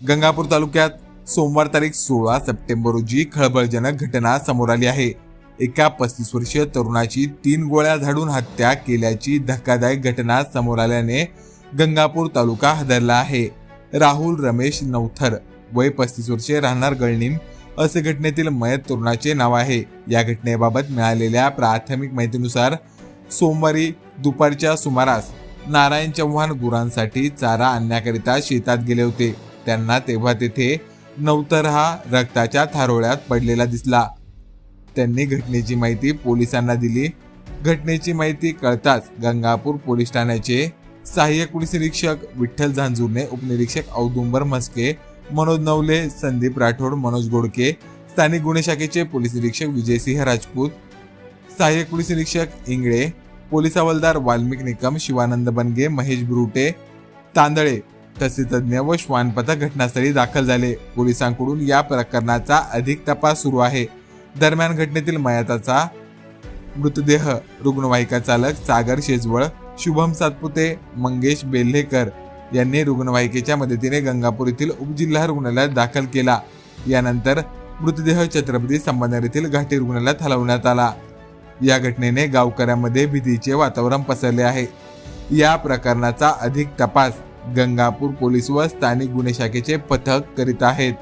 गंगापूर तालुक्यात सोमवार तारीख सोळा सप्टेंबर रोजी खळबळजनक घटना समोर आली आहे. एका पस्तीस वर्षीय तरुणाची तीन गोळ्या झाडून हत्या केल्याची धक्कादायक घटना समोर आल्याने गंगापूर तालुका हादरला आहे. राहुल रमेश नवथर वय पस्तीस वर्षे राहणार गळणीम असे घटनेतील मयत तरुणाचे नाव आहे. या घटनेबाबत मिळालेल्या प्राथमिक माहितीनुसार सोमवारी दुपारच्या सुमारास नारायण चव्हाण गुरांसाठी चारा आणण्याकरिता शेतात गेले होते. त्यांना तेव्हा तेथे नवतर हा रक्ताच्या थारोळ्यात पडलेला दिसला. त्यांनी घटनेची माहिती पोलिसांना दिली. घटनेची माहिती कळताच गंगापूर पोलीस ठाण्याचे सहाय्यक पोलीस निरीक्षक विठ्ठल झांजूरने उपनिरीक्षक औदुंबर म्हस्के मनोज नवले संदीप राठोड मनोज गोडके स्थानिक गुन्हे शाखेचे पोलीस निरीक्षक विजयसिंह राजपूत सहाय्यक पोलीस निरीक्षक इंगळे पोलीस हवालदार वाल्मिक निकम शिवानंद बनगे महेश ब्रुटे तांदळे तसे तज्ज्ञ व श्वान पथक घटनास्थळी दाखल झाले. पोलिसांकडून या प्रकरणाचा अधिक तपास सुरू आहे. दरम्यान घटनेतील मयताचा मृतदेह रुग्णवाहिका चालक सागर शेजवळ शुभम सातपुते मंगेश बेल्हेकर यांनी रुग्णवाहिकेच्या मदतीने गंगापूर येथील उपजिल्हा रुग्णालयात दाखल केला. यानंतर मृतदेह छत्रपती संभाजीनगर येथील घाटी रुग्णालयात हलवण्यात आला. या घटनेने गावकऱ्यांमध्ये भीतीचे वातावरण पसरले आहे. या प्रकरणाचा अधिक तपास गंगापूर पोलीस व स्थानिक गुन्हे शाखेचे पथक करीत आहेत.